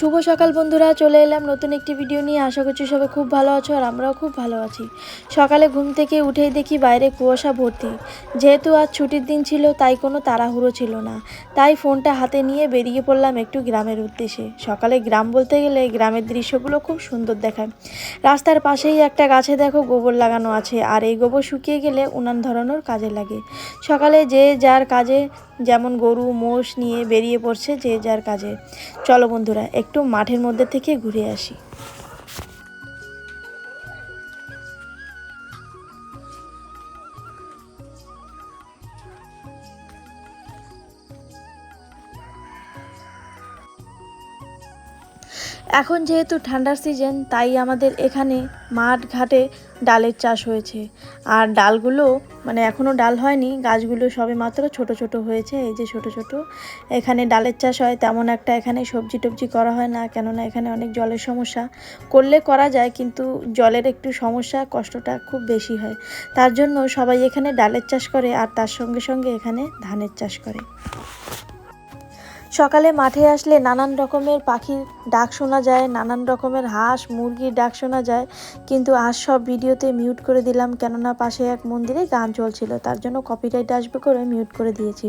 শুভ সকাল বন্ধুরা, চলে এলাম নতুন একটি ভিডিও নিয়ে। আশা করছি সবাই খুব ভালো আছো আর আমরাও খুব ভালো আছি। সকালে ঘুম থেকে উঠেই দেখি বাইরে কুয়াশা ভর্তি। যেহেতু আজ ছুটির দিন ছিল, তাই কোনো তাড়াহুড়ো ছিল না। তাই ফোনটা হাতে নিয়ে বেরিয়ে পড়লাম একটু গ্রামের উদ্দেশ্যে। সকালে গ্রাম বলতে গেলে গ্রামের দৃশ্যগুলো খুব সুন্দর দেখায়। রাস্তার পাশেই একটা গাছে দেখো গোবর লাগানো আছে, আর এই গোবর শুকিয়ে গেলে উনান ধরানোর কাজে লাগে। সকালে যে যার কাজে যেমন গরু, মোষ নিয়ে বেরিয়ে পড়ছে যে যার কাজে। চলো বন্ধুরা একটু মাঠের মধ্যে থেকে ঘুরে আসি। এখন যেহেতু ঠান্ডার সিজন, তাই আমাদের এখানে মাঠ ঘাটে ডালের চাষ হয়েছে। আর ডালগুলো মানে এখনও ডাল হয়নি, গাছগুলো সবে মাত্র ছোট ছোট হয়েছে, এই যে ছোট ছোট। এখানে ডালের চাষ হয়, তেমন একটা এখানে সবজি টবজি করা হয় না, কেননা এখানে অনেক জলের সমস্যা। করলে করা যায়, কিন্তু জলের একটু সমস্যা, কষ্টটা খুব বেশি হয়। তার জন্য সবাই এখানে ডালের চাষ করে, আর তার সঙ্গে সঙ্গে এখানে ধানের চাষ করে। সকালে মাঠে আসলে নানান রকমের পাখির ডাক শোনা যায়, নানান রকমের হাঁস, মুরগির ডাক শোনা যায়। কিন্তু আজ সব ভিডিওতে মিউট করে দিলাম কেননা পাশে এক মন্দিরে গান চলছিল, তার জন্য কপিরাইট আসবে করে মিউট করে দিয়েছি।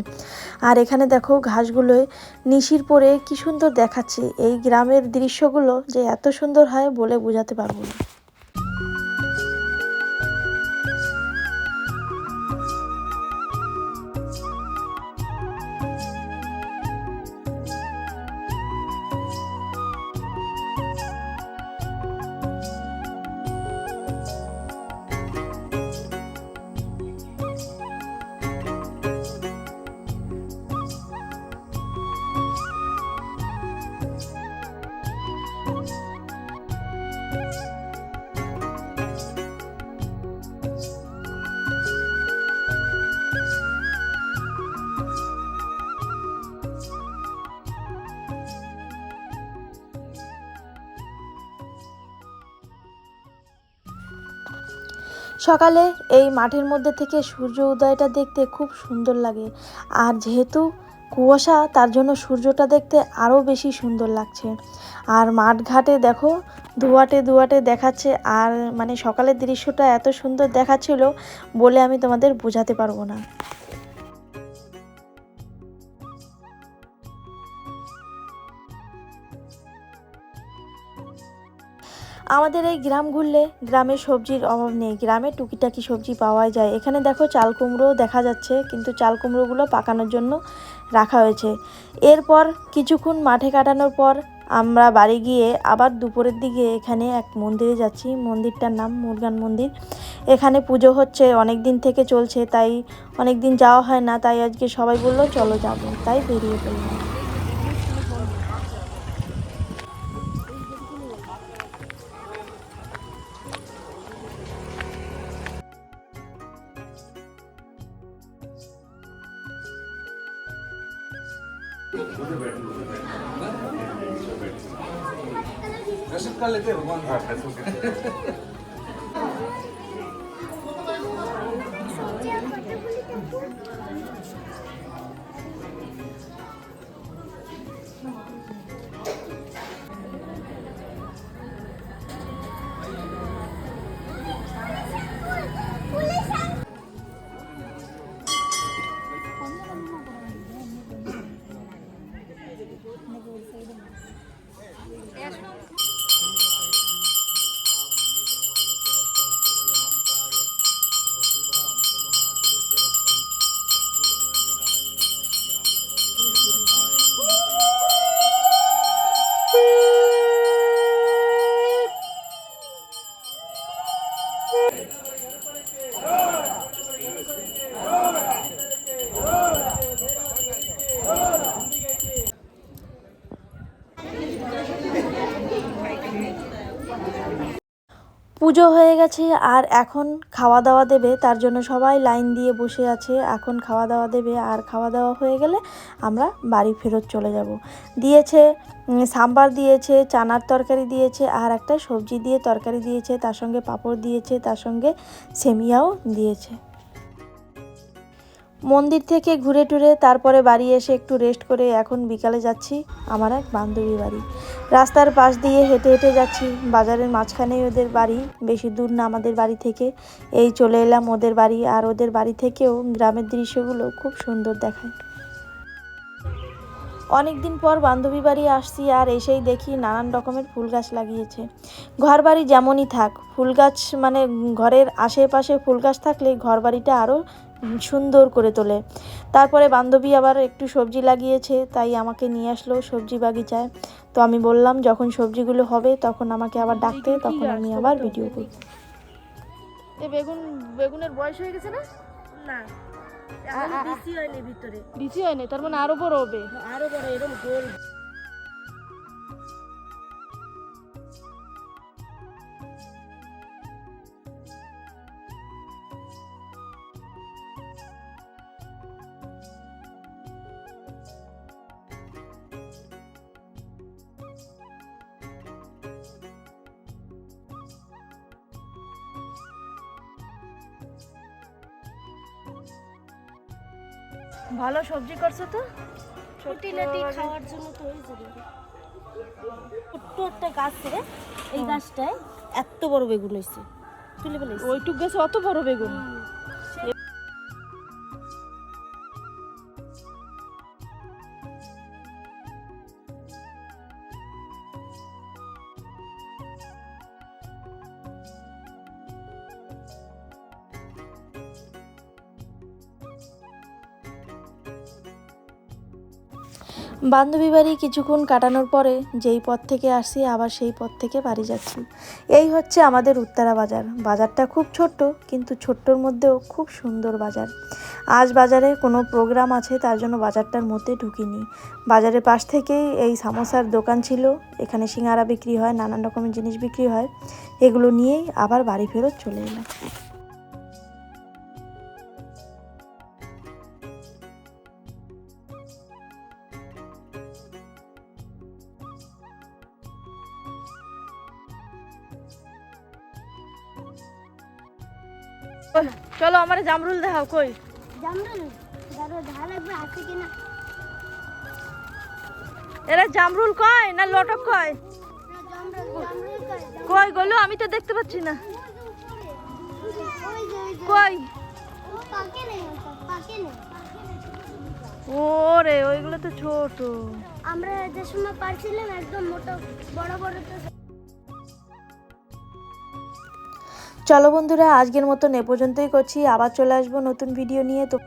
আর এখানে দেখো ঘাসগুলোয় নিশির পরে কি সুন্দর দেখাচ্ছে। এই গ্রামের দৃশ্যগুলো যে এত সুন্দর হয় বলে বোঝাতে পারব না। সকালে এই মাঠের মধ্যে থেকে সূর্য উদয়টা দেখতে খুব সুন্দর লাগে। আর যেহেতু কুয়াশা, তার জন্য সূর্যটা দেখতে আরও বেশি সুন্দর লাগছে। আর মাঠ ঘাটে দেখো ধোয়াটে ধোয়াটে দেখাচ্ছে, আর মানে সকালের দৃশ্যটা এত সুন্দর দেখাচ্ছিল বলে আমি তোমাদের বোঝাতে পারব না। আমাদের এই গ্রাম ঘুরলে গ্রামে সবজির অভাব নেই, গ্রামে টুকিটাকি সবজি পাওয়া যায়। এখানে দেখো চাল কুমড়ো দেখা যাচ্ছে, কিন্তু চাল কুমড়োগুলো পাকানোর জন্য রাখা হয়েছে। এরপর কিছুক্ষণ মাঠে কাটানোর পর আমরা বাড়ি গিয়ে আবার দুপুরের দিকে এখানে এক মন্দিরে যাচ্ছি। মন্দিরটার নাম মুরগান মন্দির। এখানে পুজো হচ্ছে, অনেক দিন থেকে চলছে, তাই অনেক দিন যাওয়া হয় না। তাই আজকে সবাই বলল, চলো যাব। তাই বেরিয়ে পড়লাম। 写真から出てるのかな পুজো হয়ে গেছে আর এখন খাওয়া দাওয়া দেবে, তার জন্য সবাই লাইন দিয়ে বসে আছে। এখন খাওয়া দাওয়া দেবে আর খাওয়া দাওয়া হয়ে গেলে আমরা বাড়ি ফেরত চলে যাব। দিয়েছে সাম্বার দিয়েছে, চানার তরকারি দিয়েছে আর একটা সবজি দিয়ে তরকারি দিয়েছে, তার সঙ্গে পাঁপড় দিয়েছে, তার সঙ্গে সেমিয়াও দিয়েছে। মন্দির থেকে ঘুরে টুরে তারপরে বাড়ি এসে একটু রেস্ট করে এখন বিকালে যাচ্ছি আমার এক বান্ধবী বাড়ি। রাস্তার পাশ দিয়ে হেঁটে হেঁটে যাচ্ছি, বাজারের মাঝখানেই ওদের বাড়ি, বেশি দূর না আমাদের বাড়ি থেকে। এই চলে এলাম ওদের বাড়ি আর ওদের বাড়ি থেকেও গ্রামের দৃশ্যগুলো খুব সুন্দর দেখায়। অনেক দিন পর বান্ধবী বাড়ি আসছি আর এসেই দেখি নানান রকমের ফুল গাছ লাগিয়েছে। ঘর বাড়ি যেমনই থাক ফুল গাছ মানে ঘরের আশেপাশে ফুল গাছ থাকলে ঘর বাড়িটা আরও সুন্দর করে তোলে। তারপরে বান্ধবী আবার একটু সবজি লাগিয়েছে তাই আমাকে নিয়ে আসলো সবজি বাগিচায়। তো আমি বললাম যখন সবজিগুলো হবে তখন আমাকে আবার ডাকতে তখন আমি আবার ভিডিও করি এ বেগুন বেগুনের বয়স হয়ে গেছে না? না। হয়নি ভিতরে। বিচি হয়নি তার মানে আরও বড় হবে। আরও বড় এরকম গোল। ভালো সবজি করছ তো? ছোটি লাটি খাওয়ার জন্য তো হয়ে যাবে ছোট্ট একটা গাছ এই গাছটায় এত বড় বেগুন হয়েছে। তুলে ফেলেছি। ওইটুক গাছে অত বড় বেগুন? বান্ধবী বাড়ি কিছুক্ষণ কাটানোর পরে যেই পথ থেকে আসছি আবার সেই পথ থেকে বাড়ি যাচ্ছি। এই হচ্ছে আমাদের উত্তরা বাজার। বাজারটা খুব ছোট্ট, কিন্তু ছোট্টর মধ্যেও খুব সুন্দর বাজার। আজ বাজারে কোনো প্রোগ্রাম আছে, তার জন্য বাজারটার মধ্যে ঢুকিনি। বাজারের পাশ থেকেই এই সামোসার দোকান ছিল। এখানে সিঙ্গারা বিক্রি হয়, নানান রকমের জিনিস বিক্রি হয়। এগুলো নিয়েই আবার বাড়ি ফেরত চলে এলাম। চলো আমার জামরুল দেখাও কই? জামরুল? দাদা লাগবে আছে কিনা? এরা জামরুল কয় না লটক কয়? কই গলো? আমি তো দেখতে পাচ্ছি না। কই ওরে ওইগুলো তো ছোট। আমরা যে সময় পারছিলাম একদম মোটা বড় বড় তো চলো বন্ধুরা আজকের মতন এ পর্যন্তই করছি। আবার চলে আসব নতুন ভিডিও নিয়ে। তো